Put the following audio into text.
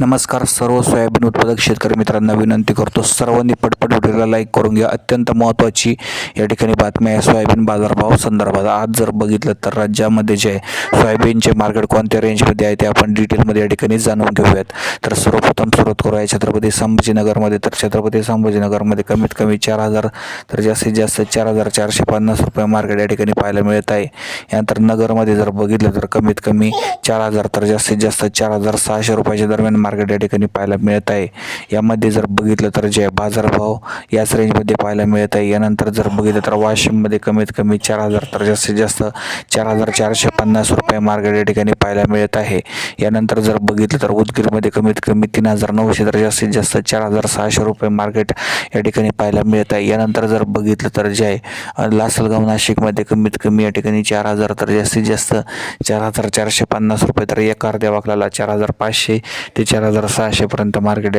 नमस्कार सर्व सोयाबीन उत्पादक शेतकरी मित्रांना विनंती करतो सर्वांनी पटपट व्हिडिओला लाईक करून घ्या. अत्यंत महत्त्वाची या ठिकाणी बातमी आहे सोयाबीन बाजारभाव संदर्भात. आज जर बघितलं तर राज्यामध्ये जे आहे सोयाबीनचे मार्केट कोणत्या रेंजमध्ये आहे ते आपण डिटेलमध्ये या ठिकाणी जाणून घेऊयात. तर सर्वप्रथम सुरुवात करूया. छत्रपती संभाजीनगरमध्ये. तर छत्रपती संभाजीनगरमध्ये कमीत कमी चार हजार तर जास्तीत जास्त चार हजार चारशे पन्नास रुपये मार्केट या ठिकाणी पाहायला मिळत आहे. यानंतर नगरमध्ये जर बघितलं तर कमीत कमी चार हजार तर जास्तीत जास्त चार हजार सहाशे रुपयाच्या दरम्यान मार्केट या ठिकाणी पाहायला मिळत आहे. यामध्ये जर बघितलं तर जे बाजारभाव याच रेंजमध्ये पाहायला मिळत आहे. यानंतर जर बघितलं तर वाशिममध्ये कमीत कमी चार हजार तर जास्तीत जास्त चार हजार चारशे पन्नास रुपये मार्केट या ठिकाणी पाहायला मिळत आहे. यानंतर जर बघितलं तर उदगीरमध्ये कमीत कमी तीन हजार नऊशे तर जास्तीत जास्त चार हजार सहाशे रुपये मार्केट या ठिकाणी पाहायला मिळत आहे. यानंतर जर बघितलं तर जे आहे लासलगाव नाशिकमध्ये कमीत कमी या ठिकाणी चार हजार तर जास्तीत जास्त चार हजार चारशे पन्नास रुपये तर एका अर्ध्या वाकलाला चार हजार पाचशे ते चार हजार सहाशेपर्यंत मार्केट